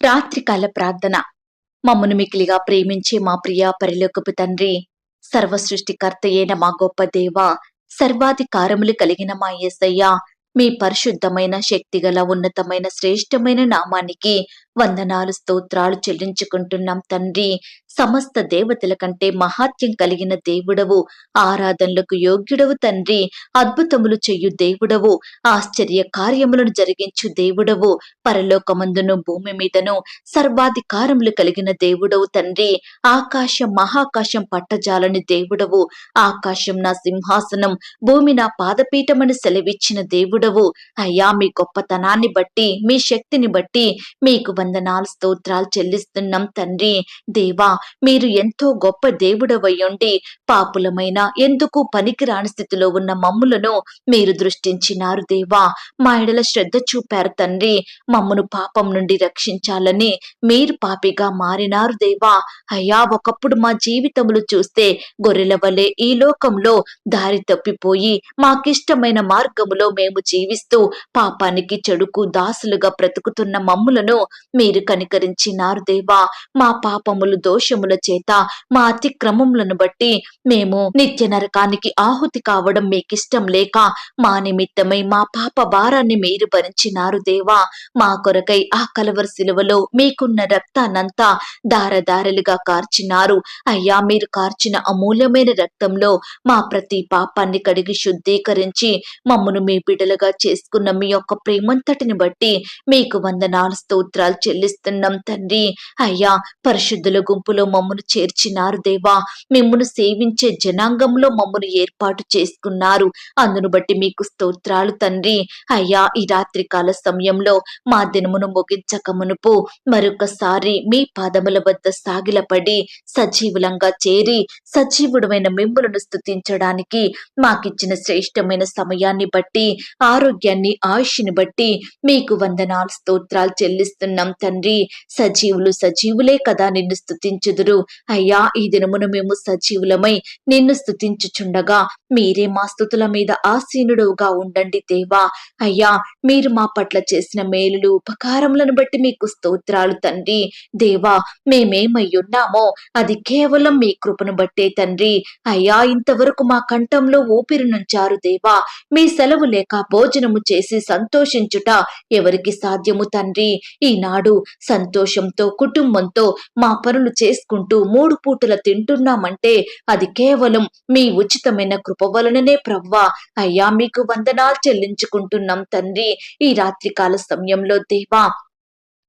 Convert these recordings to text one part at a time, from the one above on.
రాత్రికాల ప్రార్థన. మమ్మను మికిలిగా ప్రేమించే మా ప్రియ పరిలోకపు తండ్రి సర్వ అయిన మా గొప్ప దేవ సర్వాధికారములు కలిగిన మా యేసయ్య మీ పరిశుద్ధమైన శక్తిగల ఉన్నతమైన శ్రేష్టమైన నామానికి వందనాలు స్తోత్రాలు చెల్లించుకుంటున్నాం తండ్రి. సమస్త దేవతల కంటే మహాత్యం కలిగిన దేవుడవు. ఆరాధనలకు యోగ్యుడవు తండ్రి. అద్భుతములు చెయ్యు దేవుడవు. ఆశ్చర్య కార్యములను జరిగించు దేవుడవు. పరలోకమందును భూమి మీదను సర్వాధికారములు కలిగిన దేవుడవు తండ్రి. ఆకాశం మహాకాశం పట్టజాలని దేవుడవు. ఆకాశం నా సింహాసనం భూమి నా పాదపీఠమని సెలవిచ్చిన దేవుడవు. అయ్యా మీ గొప్పతనాన్ని బట్టి మీ శక్తిని బట్టి మీకు వందనాలు స్తోత్రాలు చెల్లిస్తున్నాం తండ్రి దేవా. మీరు ఎంతో గొప్ప దేవుడవయ్యుండి పాపులమైన ఎందుకు పనికిరాని స్థితిలో ఉన్న మమ్ములను మీరు దృష్టించినారు దేవా. మా ఎడల శ్రద్ధ చూపారు తండ్రి. మమ్మను పాపం నుండి రక్షించాలని మీరు పాపిగా మారినారు దేవా. అయ్యా ఒకప్పుడు మా జీవితములు చూస్తే గొర్రెల వలె ఈ లోకంలో దారి తప్పిపోయి మాకిష్టమైన మార్గములో మేము జీవిస్తూ పాపానికి చెడుకు దాసులుగా బ్రతుకుతున్న మమ్ములను మీరు కనికరించినారు దేవా. మా పాపములు దోషముల చేత మా అతిక్రమములను బట్టి మేము నిత్య నరకానికి ఆహుతి కావడం మీకిష్టం లేక మా నిమిత్తమై మా పాప భారాన్ని మీరు భరించినారు దేవా. మా కొరకై ఆ కలవర శిలువలో మీకున్న రక్తాన్నంతా దారదారలుగా కార్చినారు. అయ్యా మీరు కార్చిన అమూల్యమైన రక్తంలో మా ప్రతి పాపాన్ని కడిగి శుద్ధీకరించి మమ్మను మీ బిడలుగా చేసుకున్న మీ యొక్క ప్రేమంతటిని బట్టి మీకు వందనాలు స్తోత్రాలు చెల్లిస్తున్నాం తండ్రి. అయ్యా పరిశుద్ధుల గుంపులో మమ్మను చేర్చినారు దేవా. మిమ్మను సేవించే జనాంగంలో మమ్మను ఏర్పాటు చేసుకున్నారు. అందును బట్టి మీకు స్తోత్రాలు తండ్రి. అయ్యా ఈ రాత్రికాల సమయంలో మా దినమును ముగించక మునుపు మరొకసారి మీ పాదముల వద్ద సాగిలపడి సజీవులంగా చేరి సజీవుడమైన మిమ్ములను స్థుతించడానికి మాకిచ్చిన శ్రేష్టమైన సమయాన్ని బట్టి ఆరోగ్యాన్ని ఆయుష్ని బట్టి మీకు వందనాలు స్తోత్రాలు చెల్లిస్తున్నాం. తండ్రి. సజీవులు సజీవులే కదా నిన్ను స్థుతించుదురు అయ్యా ఈ దినమున మేము సజీవులమై నిన్ను స్థుతించుచుండగా మీరే మా స్థుతుల మీద ఆసీనుడుగా ఉండండి దేవా. అయ్యా మీరు మా పట్ల చేసిన మేలులు ఉపకారములను బట్టి మీకు స్తోత్రాలు తండ్రి. దేవా మేమేమై ఉన్నామో అది కేవలం మీ కృపను బట్టే తండ్రి. అయ్యా ఇంతవరకు మా కంఠంలో ఊపిరి నుంచారు దేవా. మీ సెలవు లేక భోజనము చేసి సంతోషించుట ఎవరికి సాధ్యము తండ్రి? ఈనాడు సంతోషంతో కుటుంబంతో మా పనులు చేసుకుంటూ మూడు పూటల తింటున్నామంటే అది కేవలం మీ ఉచితమైన కృప వలననే ప్రవ్వా. అయ్యా మీకు వందనాలు చెల్లించుకుంటున్నాం తండ్రి. ఈ రాత్రికాల సమయంలో దేవా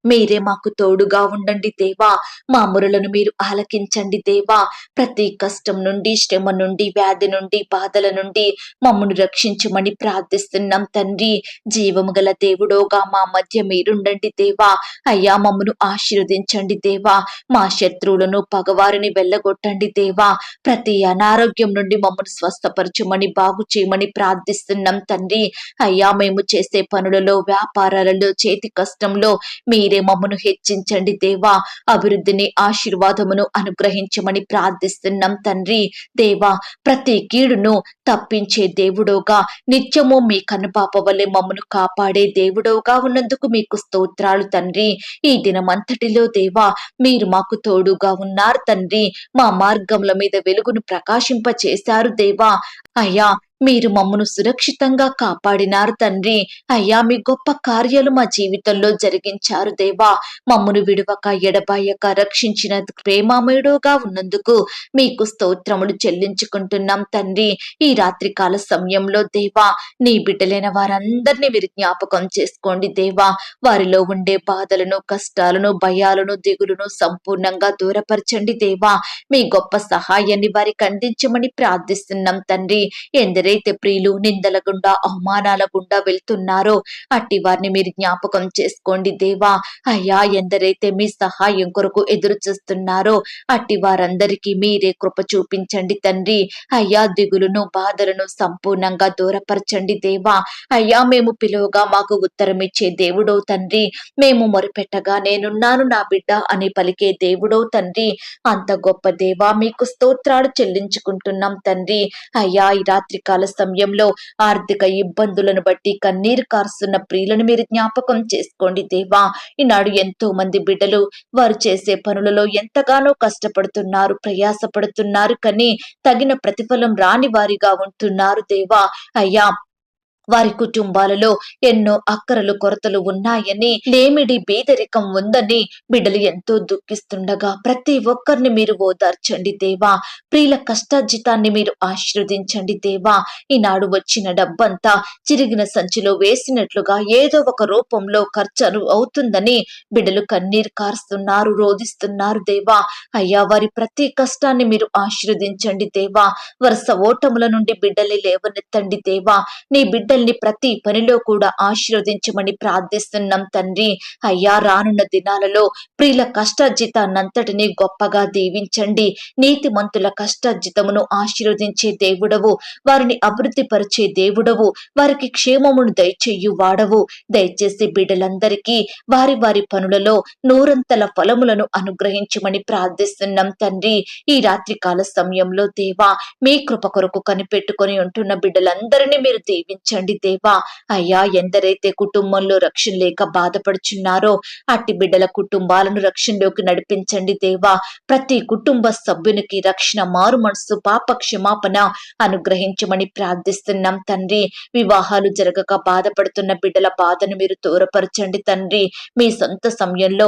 మీరే మాకు తోడుగా ఉండండి దేవా. మా మురలను మీరు ఆలకించండి దేవా. ప్రతి కష్టం నుండి శ్రమ నుండి వ్యాధి నుండి బాధల నుండి మమ్మను రక్షించమని ప్రార్థిస్తున్నాం తండ్రి. జీవము గల దేవుడోగా మా మధ్య మీరుండండి దేవా. అయ్యా మమ్మను ఆశీర్వదించండి దేవా. మా శత్రువులను పగవారిని వెళ్ళగొట్టండి దేవా. ప్రతి అనారోగ్యం నుండి మమ్మను స్వస్థపరచమని బాగు చేయమని ప్రార్థిస్తున్నాం తండ్రి. అయ్యా మేము చేసే పనులలో వ్యాపారాలలో చేతి కష్టంలో మీరే మమ్మను హెచ్చించండి దేవా. అభివృద్ధిని ఆశీర్వాదమును అనుగ్రహించమని ప్రార్థిస్తున్నాం తండ్రి. దేవా ప్రతి కీడును తప్పించే దేవుడోగా. నిత్యము మీ కనుపాప వలె మమ్మను కాపాడే దేవుడోగా ఉన్నందుకు మీకు స్తోత్రాలు తండ్రి. ఈ దినమంతటిలో దేవా మీరు మాకు తోడుగా ఉన్నారు తండ్రి. మా మార్గముల మీద వెలుగును ప్రకాశింప చేశారు దేవా. అయ్యా మీరు మమ్మను సురక్షితంగా కాపాడినారు తండ్రి. అయ్యా మీ గొప్ప కార్యాలు మా జీవితంలో జరిగించారు దేవా. మమ్మను విడువక ఎడబాయక రక్షించిన ప్రేమామయుడుగా ఉన్నందుకు మీకు స్తోత్రములు చెల్లించుకుంటున్నాం తండ్రి. ఈ రాత్రికాల సమయంలో దేవా నీ బిడ్డలైన వారందరినీ మీరు జ్ఞాపకం చేసుకోండి దేవా. వారిలో ఉండే బాధలను కష్టాలను భయాలను దిగులను సంపూర్ణంగా దూరపరచండి దేవా. మీ గొప్ప సహాయాన్ని వారికి అందించమని ప్రార్థిస్తున్నాం తండ్రి. ఎందరి ఎవరైతే ప్రియులు నిందల గుండా అవమానాల గుండా వెళ్తున్నారో అట్టి వారిని మీరు జ్ఞాపకం చేసుకోండి దేవా. అయ్యా ఎందరైతే మీ సహాయం కొరకు ఎదురు చూస్తున్నారో అట్టి వారందరికీ మీరే కృప చూపించండి తండ్రి. అయ్యా దిగులును బాధలను సంపూర్ణంగా దూరపరచండి దేవా. అయ్యా మేము పిలువగా మాకు ఉత్తరం ఇచ్చే దేవుడో తండ్రి. మేము మొరపెట్టగా నేనున్నాను నా బిడ్డ అని పలికే దేవుడో తండ్రి. అంత గొప్ప దేవా మీకు స్తోత్రాలు చెల్లించుకుంటున్నాం తండ్రి. అయ్యా ఈ రాత్రికాల కాల సమయంలో ఆర్థిక ఇబ్బందులను బట్టి కన్నీరు కారుస్తున్న ప్రియులను మీరు జ్ఞాపకం చేసుకోండి దేవా. ఈనాడు ఎంతో మంది బిడ్డలు వారు చేసే పనులలో ఎంతగానో కష్టపడుతున్నారు ప్రయాసపడుతున్నారు కానీ తగిన ప్రతిఫలం రాని వారిగా ఉంటున్నారు దేవా. అయ్యా వారి కుటుంబాలలో ఎన్నో అక్కరలు కొరతలు ఉన్నాయని లేమిడి బీదరికం ఉందని బిడ్డలు ఎంతో దుఃఖిస్తుండగా ప్రతి ఒక్కరిని మీరు ఓదార్చండి దేవా. ప్రియుల కష్టార్జితాన్ని మీరు ఆశీర్వదించండి దేవా. ఈనాడు వచ్చిన డబ్బంతా చిరిగిన సంచిలో వేసినట్లుగా ఏదో ఒక రూపంలో ఖర్చు అవుతుందని బిడ్డలు కన్నీరు కారుస్తున్నారు రోధిస్తున్నారు దేవా. అయ్యా వారి ప్రతి కష్టాన్ని మీరు ఆశీర్వదించండి దేవా. వరుస ఓటముల నుండి బిడ్డల్ని లేవనెత్తండి దేవా. నీ బిడ్డ బిడ్డల్ని ప్రతి పనిలో కూడా ఆశీర్వదించమని ప్రార్థిస్తున్నాం తండ్రి. అయ్యా రానున్న దినాలలో ప్రియుల కష్టార్జితాన్నంతటిని గొప్పగా దీవించండి. నీతిమంతుల కష్టార్జితమును ఆశీర్వదించే దేవుడవు. వారిని అభివృద్ధి పరిచే దేవుడవు. వారికి క్షేమమును దయచేయు వాడవు. దయచేసి బిడ్డలందరికీ వారి వారి పనులలో నూరంతల ఫలములను అనుగ్రహించమని ప్రార్థిస్తున్నాం తండ్రి. ఈ రాత్రి కాల సమయంలో దేవా మీ కృప కొరకు కనిపెట్టుకొని ఉంటున్న బిడ్డలందరినీ మీరు దీవించండి. దేవా. అయ్యా ఎందరైతే కుటుంబంలో రక్షణ లేక బాధపడుచున్నారో అట్టి బిడ్డల కుటుంబాలను రక్షణలోకి నడిపించండి దేవా. ప్రతి కుటుంబ సభ్యునికి రక్షణ మారు మనసు పాప క్షమాపణ అనుగ్రహించమని ప్రార్థిస్తున్నాం తండ్రి. వివాహాలు జరగక బాధపడుతున్న బిడ్డల బాధను మీరు దూరపరచండి తండ్రి. మీ సొంత సమయంలో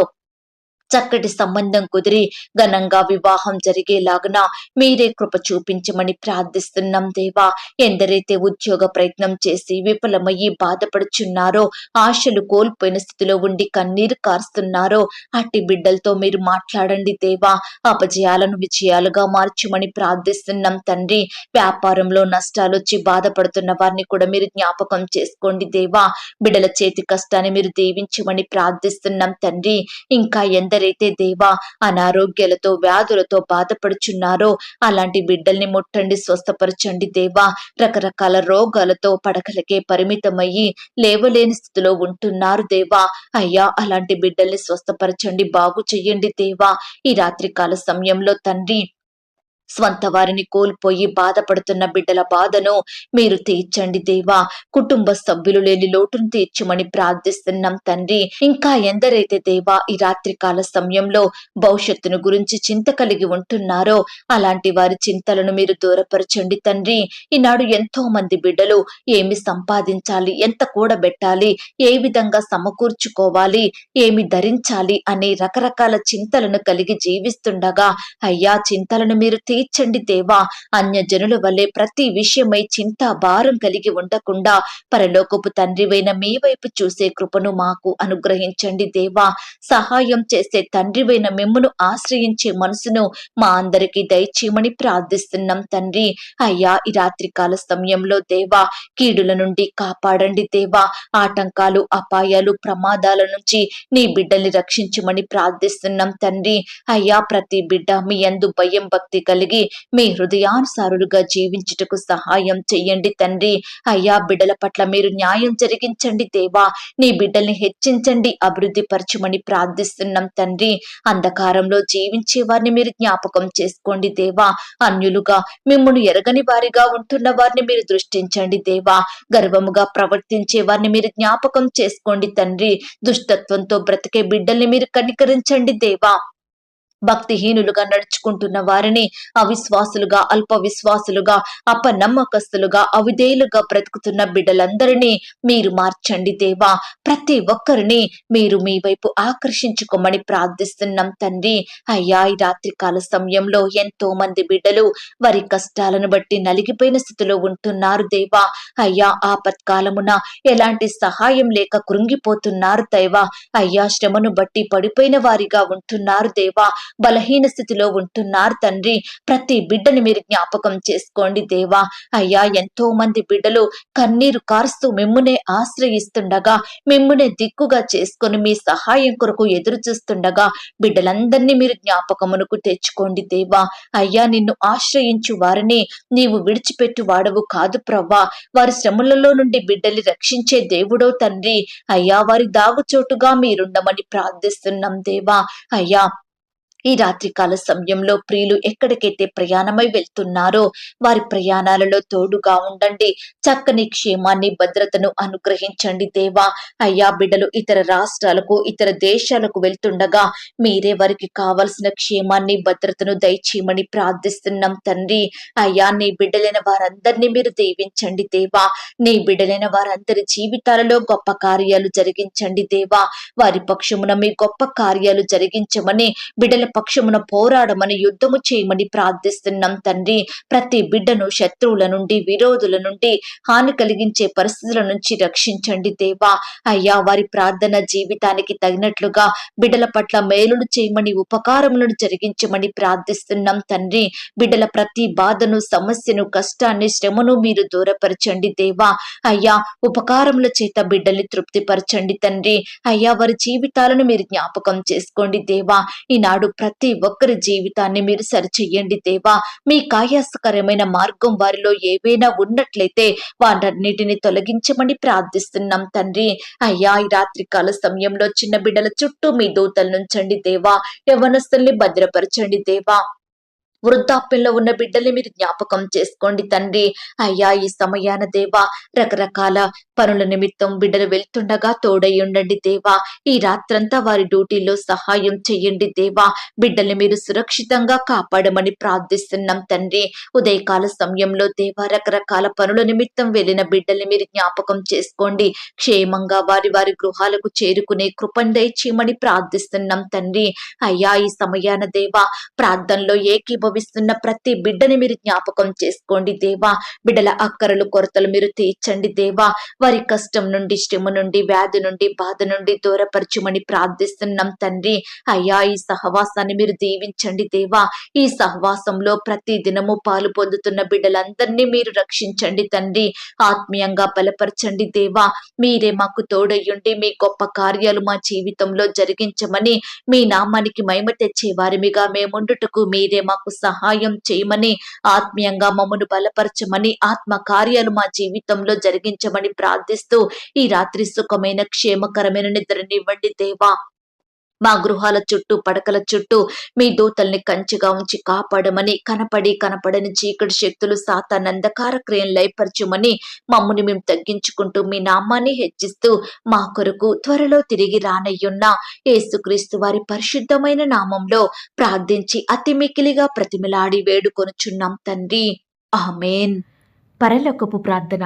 చక్కటి సంబంధం కుదిరి ఘనంగా వివాహం జరిగేలాగున మీరే కృప చూపించమని ప్రార్థిస్తున్నాం దేవా. ఎందరైతే ఉద్యోగ ప్రయత్నం చేసి విఫలమయ్యి బాధపడుచున్నారో ఆశలు కోల్పోయిన స్థితిలో ఉండి కన్నీరు కారుస్తున్నారో అట్టి బిడ్డలతో మీరు మాట్లాడండి దేవా. అపజయాలను విజయాలుగా మార్చమని ప్రార్థిస్తున్నాం తండ్రి. వ్యాపారంలో నష్టాలు వచ్చి బాధపడుతున్న వారిని కూడా మీరు జ్ఞాపకం చేసుకోండి దేవా. బిడ్డల చేతి కష్టాన్ని మీరు దీవించమని ప్రార్థిస్తున్నాం తండ్రి. ఇంకా ఎందరైతే దేవా అనారోగ్యాలతో వ్యాధులతో బాధపడుచున్నారో అలాంటి బిడ్డల్ని ముట్టండి స్వస్థపరచండి దేవా. రకరకాల రోగాలతో పడకలకే పరిమితమయ్యి లేవలేని స్థితిలో ఉంటున్నారు దేవా. అయ్యా అలాంటి బిడ్డల్ని స్వస్థపరచండి బాగు చెయ్యండి దేవా. ఈ రాత్రికాల సమయంలో తండ్రి స్వంత వారిని కోల్పోయి బాధపడుతున్న బిడ్డల బాధను మీరు తీర్చండి దేవా. కుటుంబ సభ్యులు లేని లోటును తీర్చమని ప్రార్థిస్తున్నాం తండ్రి. ఇంకా ఎందరైతే దేవా ఈ రాత్రికాల సమయంలో భవిష్యత్తును గురించి చింత కలిగి ఉంటున్నారో అలాంటి వారి చింతలను మీరు దూరపరచండి తండ్రి. ఈనాడు ఎంతో మంది బిడ్డలు ఏమి సంపాదించాలి ఎంత కూడబెట్టాలి ఏ విధంగా సమకూర్చుకోవాలి ఏమి ధరించాలి అనే రకరకాల చింతలను కలిగి జీవిస్తుండగా అయ్యా చింతలను మీరు తీ తీర్చండి దేవా. అన్యజనుల వల్లే ప్రతి విషయమై చింత భారం కలిగి ఉండకుండా పరలోకపు తండ్రివైన మీ వైపు చూసే కృపను మాకు అనుగ్రహించండి దేవా. సహాయం చేసే తండ్రివైన మిమ్మను ఆశ్రయించే మనసును మా అందరికీ దయచేయమని ప్రార్థిస్తున్నాం తండ్రి. అయ్యా ఈ రాత్రికాల సమయంలో దేవా కీడుల నుండి కాపాడండి దేవా. ఆటంకాలు అపాయాలు ప్రమాదాల నుంచి నీ బిడ్డల్ని రక్షించమని ప్రార్థిస్తున్నాం తండ్రి. అయ్యా ప్రతి బిడ్డ మీ అందు భయం భక్తి కలిగి మీ హృదయానుసారులుగా జీవించుటకు సహాయం చెయ్యండి తండ్రి. అయ్యా బిడ్డల పట్ల మీరు న్యాయం జరిగించండి దేవా. నీ బిడ్డల్ని హెచ్చించండి అభివృద్ధి పరచమని ప్రార్థిస్తున్నాం తండ్రి. అంధకారంలో జీవించే వారిని మీరు జ్ఞాపకం చేసుకోండి దేవా. అన్యులుగా మిమ్మల్ని ఎరగని వారిగా ఉంటున్న వారిని మీరు దృష్టించండి దేవా. గర్వముగా ప్రవర్తించే వారిని మీరు జ్ఞాపకం చేసుకోండి తండ్రి. దుష్టత్వంతో బ్రతికే బిడ్డల్ని మీరు కనికరించండి దేవా. భక్తిహీనులుగా నడుచుకుంటున్న వారిని అవిశ్వాసులుగా అల్ప విశ్వాసులుగా అపనమ్మకస్తులుగా అవిధేయులుగా బ్రతుకుతున్న బిడ్డలందరినీ మీరు మార్చండి దేవా. ప్రతి ఒక్కరిని మీరు మీ వైపు ఆకర్షించుకోమని ప్రార్థిస్తున్నాం తండ్రి. అయ్యా ఈ రాత్రికాల సమయంలో ఎంతో మంది బిడ్డలు వారి కష్టాలను బట్టి నలిగిపోయిన స్థితిలో ఉంటున్నారు దేవా. అయ్యా ఆపత్కాలమున ఎలాంటి సహాయం లేక కృంగిపోతున్నారు దైవా. అయ్యా శ్రమను బట్టి పడిపోయిన వారిగా ఉంటున్నారు దేవా. బలహీన స్థితిలో ఉంటున్నారు తండ్రి. ప్రతి బిడ్డని మీరు జ్ఞాపకం చేసుకోండి దేవా. అయ్యా ఎంతో మంది బిడ్డలు కన్నీరు కారుస్తూ మిమ్మునే ఆశ్రయిస్తుండగా మిమ్మునే దిక్కుగా చేసుకొని మీ సహాయం కొరకు ఎదురు చూస్తుండగా బిడ్డలందరినీ మీరు జ్ఞాపకమునకు తెచ్చుకోండి దేవా. అయ్యా నిన్ను ఆశ్రయించు వారిని నీవు విడిచిపెట్టు వాడవు కాదు ప్రవ్వా. వారి శ్రమలలో నుండి బిడ్డల్ని రక్షించే దేవుడో తండ్రి. అయ్యా వారి దాగుచోటుగా మీరుండమని ప్రార్థిస్తున్నాం దేవా. అయ్యా ఈ రాత్రికాల సమయంలో ప్రియులు ఎక్కడికైతే ప్రయాణమై వెళ్తున్నారో వారి ప్రయాణాలలో తోడుగా ఉండండి. చక్కని క్షేమాన్ని భద్రతను అనుగ్రహించండి దేవా. అయ్యా బిడ్డలు ఇతర రాష్ట్రాలకు ఇతర దేశాలకు వెళ్తుండగా మీరే వారికి కావలసిన క్షేమాన్ని భద్రతను దయచేయమని ప్రార్థిస్తున్నాం తండ్రి. అయ్యా నీ బిడ్డలైన వారందరినీ మీరు దీవించండి దేవా. నీ బిడ్డలైన వారందరి జీవితాలలో గొప్ప కార్యాలు జరిగించండి దేవా. వారి పక్షమున మీ గొప్ప కార్యాలు జరిగించమని బిడ్డల పక్షమున పోరాడమని యుద్ధము చేయమని ప్రార్థిస్తున్నాం తండ్రి. ప్రతి బిడ్డను శత్రువుల నుండి విరోధుల నుండి హాని కలిగించే పరిస్థితుల నుంచి రక్షించండి దేవా. అయ్యా వారి ప్రార్థన జీవితానికి తగినట్లుగా బిడ్డల పట్ల మేలులు చేయమని ఉపకారములను జరిగించమని ప్రార్థిస్తున్నాం తండ్రి. బిడ్డల ప్రతి బాధను సమస్యను కష్టాన్ని శ్రమను మీరు దూరపరచండి దేవా. అయ్యా ఉపకారముల చేత బిడ్డల్ని తృప్తిపరచండి తండ్రి. అయ్యా వారి జీవితాలను మీరు జ్ఞాపకం చేసుకోండి దేవా. ఈనాడు ప్రతి ఒక్కరి జీవితాన్ని మీరు సరిచెయ్యండి దేవా. మీ కాయాసకరమైన మార్గం వారిలో ఏవైనా ఉన్నట్లయితే వాటన్నిటిని తొలగించమని ప్రార్థిస్తున్నాం తండ్రి. అయ్యా ఈ రాత్రికాల సమయంలో చిన్న బిడ్డల చుట్టూ మీ దూతలు నుంచండి దేవా. యవనస్తుల్ని భద్రపరచండి దేవా. వృద్ధాప్యంలో ఉన్న బిడ్డల్ని మీరు జ్ఞాపకం చేసుకోండి తండ్రి. అయ్యా ఈ సమయాన దేవా రకరకాల పనుల నిమిత్తం బిడ్డలు వెళ్తుండగా తోడయ్యుండండి దేవా. ఈ రాత్రంతా వారి డ్యూటీలో సహాయం చెయ్యండి దేవా. బిడ్డల్ని మీరు సురక్షితంగా కాపాడమని ప్రార్థిస్తున్నాం తండ్రి. ఉదయకాల సమయంలో దేవా రకరకాల పనుల నిమిత్తం వెళ్ళిన బిడ్డల్ని మీరు జ్ఞాపకం చేసుకోండి. క్షేమంగా వారి వారి గృహాలకు చేరుకునే కృపను దయచేయమని ప్రార్థిస్తున్నాం తండ్రి. అయ్యా ఈ సమయాన దేవా ప్రార్థనలో ఏకీభవిస్తున్న ప్రతి బిడ్డని మీరు జ్ఞాపకం చేసుకోండి దేవా. బిడ్డల అక్కరలు కొరతలు మీరు తీర్చండి దేవా. వారి కష్టం నుండి శ్రమ నుండి వ్యాధి నుండి బాధ నుండి దూరపరచుమని ప్రార్థిస్తున్నాం తండ్రి. అయ్యా ఈ సహవాసాన్ని మీరు దీవించండి దేవా. ఈ సహవాసంలో ప్రతి దినము పాలు పొందుతున్న బిడ్డలందరినీ మీరు రక్షించండి తండ్రి. ఆత్మీయంగా బలపరచండి దేవా. మీరే మాకు తోడయ్యుండి మీ గొప్ప కార్యాలు మా జీవితంలో జరిగించమని మీ నామానికి మహిమ తెచ్చే వారిమిగా మేముండుటకు మీరే మాకు సహాయం చేయమని ఆత్మీయంగా మమ్మను బలపరచమని ఆత్మ కార్యాలు మా జీవితంలో జరిగించమని ప్రార్థిస్తూ ఈ రాత్రి సుఖమైన క్షేమకరమైన నిద్రనివ్వండి దేవా. మా గృహాల చుట్టూ పడకల చుట్టూ మీ దూతల్ని కంచిగా ఉంచి కాపాడమని కనపడి కనపడని చీకటి శక్తులు సాతాన్ అంధకార క్రియలు లయపరచుమని మమ్ముని మేము తగ్గించుకుంటూ మీ నామాన్ని హెచ్చిస్తూ మా కొరకు త్వరలో తిరిగి రానయ్యున్న యేసుక్రీస్తు వారి పరిశుద్ధమైన నామంలో ప్రార్థించి అతి మికిలిగా ప్రతిమిలాడి వేడుకొనుచున్నాం తండ్రి. ఆమెన్. పరలోకపు ప్రార్థన.